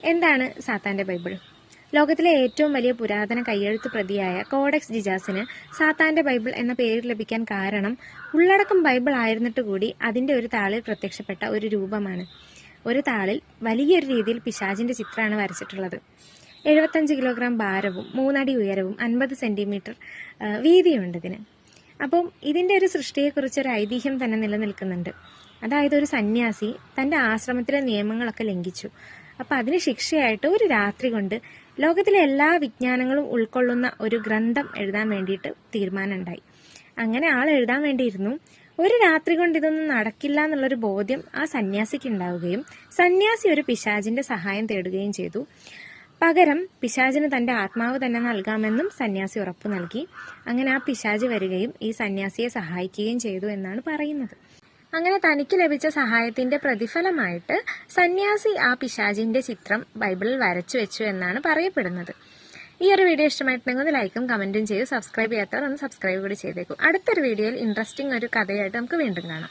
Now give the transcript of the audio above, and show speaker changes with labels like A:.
A: എന്താണ് സാത്താന്റെ ബൈബിൾ? ലോകത്തിലെ ഏറ്റവും വലിയ പുരാതന കയ്യെഴുത്ത് പ്രതിയായ കോഡെക്സ് ജിജാസിന് സാത്താന്റെ ബൈബിൾ എന്ന പേര് ലഭിക്കാൻ കാരണം ഉള്ളടക്കം ബൈബിൾ ആയിരുന്നിട്ട് കൂടി അതിന്റെ ഒരു താളിൽ പ്രത്യക്ഷപ്പെട്ട ഒരു രൂപമാണ്. ഒരു താളിൽ വലിയൊരു രീതിയിൽ പിശാചിന്റെ ചിത്രമാണ് വരച്ചിട്ടുള്ളത്. എഴുപത്തഞ്ച് കിലോഗ്രാം ഭാരവും മൂന്നടി ഉയരവും അൻപത് സെന്റിമീറ്റർ വീതിയുണ്ട് ഇതിന്. അപ്പം ഇതിന്റെ ഒരു സൃഷ്ടിയെക്കുറിച്ച് ഒരു ഐതിഹ്യം തന്നെ നിലനിൽക്കുന്നുണ്ട്. അതായത് ഒരു സന്യാസി തന്റെ ആശ്രമത്തിലെ നിയമങ്ങളൊക്കെ ലംഘിച്ചു. അപ്പൊ അതിന് ശിക്ഷയായിട്ട് ഒരു രാത്രി കൊണ്ട് ലോകത്തിലെ എല്ലാ വിജ്ഞാനങ്ങളും ഉൾക്കൊള്ളുന്ന ഒരു ഗ്രന്ഥം എഴുതാൻ വേണ്ടിയിട്ട് തീരുമാനമുണ്ടായി. അങ്ങനെ ആൾ എഴുതാൻ വേണ്ടിയിരുന്നു. ഒരു രാത്രി കൊണ്ട് ഇതൊന്നും നടക്കില്ല എന്നുള്ളൊരു ബോധ്യം ആ സന്യാസിക്ക് ഉണ്ടാവുകയും സന്യാസി ഒരു പിശാചിന്റെ സഹായം തേടുകയും ചെയ്തു. പകരം പിശാചിന് തന്റെ ആത്മാവ് തന്നെ നൽകാമെന്നും സന്യാസി ഉറപ്പു നൽകി. അങ്ങനെ ആ പിശാജ് വരികയും ഈ സന്യാസിയെ സഹായിക്കുകയും ചെയ്തു എന്നാണ് പറയുന്നത്. അങ്ങനെ തനിക്ക് ലഭിച്ച സഹായത്തിന്റെ പ്രതിഫലമായിട്ട് സന്യാസി ആ പിശാജിന്റെ ചിത്രം ബൈബിളിൽ വരച്ചു വെച്ചു എന്നാണ് പറയപ്പെടുന്നത്. ഈ ഒരു വീഡിയോ ഇഷ്ടമായിട്ടുണ്ടെങ്കിൽ ഒന്ന് ലൈക്കും കമന്റും ചെയ്ത് സബ്സ്ക്രൈബ് ചെയ്യാത്തവർ ഒന്ന് സബ്സ്ക്രൈബ് കൂടി ചെയ്തേക്കും. അടുത്തൊരു വീഡിയോയിൽ ഇൻട്രസ്റ്റിംഗ് ഒരു കഥയായിട്ട് നമുക്ക് വീണ്ടും കാണാം.